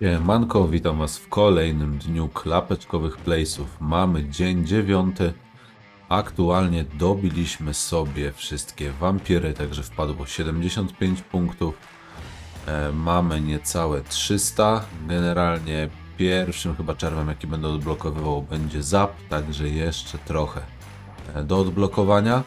Manko, witam Was w kolejnym dniu klapeczkowych playsów. Mamy dzień dziewiąty. Aktualnie dobiliśmy sobie wszystkie wampiry, także wpadło 75 punktów. E, mamy niecałe 300. Generalnie pierwszym chyba czerwem, jaki będę odblokowywał, będzie zap, także jeszcze trochę e, do odblokowania.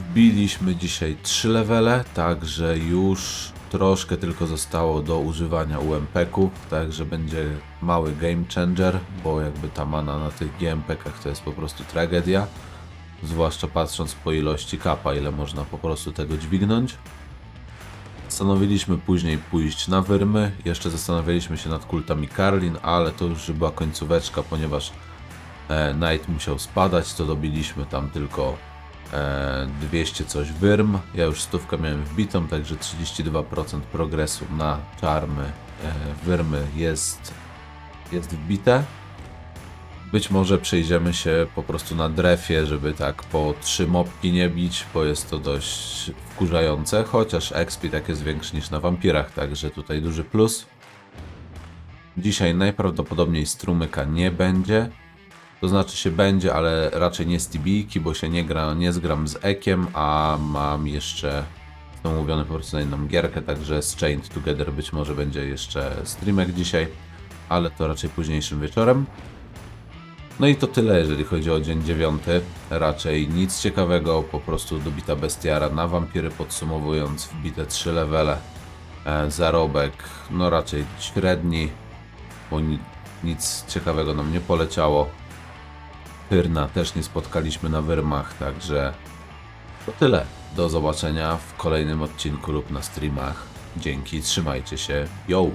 Wbiliśmy dzisiaj 3 levele, także już troszkę tylko zostało do używania UMP-ków, także będzie mały game changer, bo jakby ta mana na tych GMP-kach to jest po prostu tragedia. Zwłaszcza patrząc po ilości kapa, ile można po prostu tego dźwignąć. Postanowiliśmy później pójść na wyrmy, jeszcze zastanawialiśmy się nad kultami Karlin, ale to już była końcóweczka, ponieważ e, Knight musiał spadać, to dobiliśmy tam tylko 200 coś wyrm. Ja już stówkę miałem wbitą, także 32% progresu na czarmy e, wyrmy jest, jest wbite. Być może przejdziemy się po prostu na drefie, żeby tak po trzy mopki nie bić, bo jest to dość wkurzające, chociaż XP tak jest większy niż na wampirach, także tutaj duży plus. Dzisiaj najprawdopodobniej strumyka nie będzie. To znaczy się będzie, ale raczej nie z tibijki, bo się nie, gra, nie zgram z Ekiem, a mam jeszcze są umówione po prostu na inną gierkę, także z Chained Together być może będzie jeszcze streamek dzisiaj, ale to raczej późniejszym wieczorem. No i to tyle, jeżeli chodzi o dzień dziewiąty. Raczej nic ciekawego, po prostu dobita bestiara na wampiry podsumowując, wbite 3 levele. E, zarobek, no raczej średni, bo ni nic ciekawego nam nie poleciało. Pyrna też nie spotkaliśmy na wyrmach, także to tyle. Do zobaczenia w kolejnym odcinku lub na streamach. Dzięki, trzymajcie się. Yo!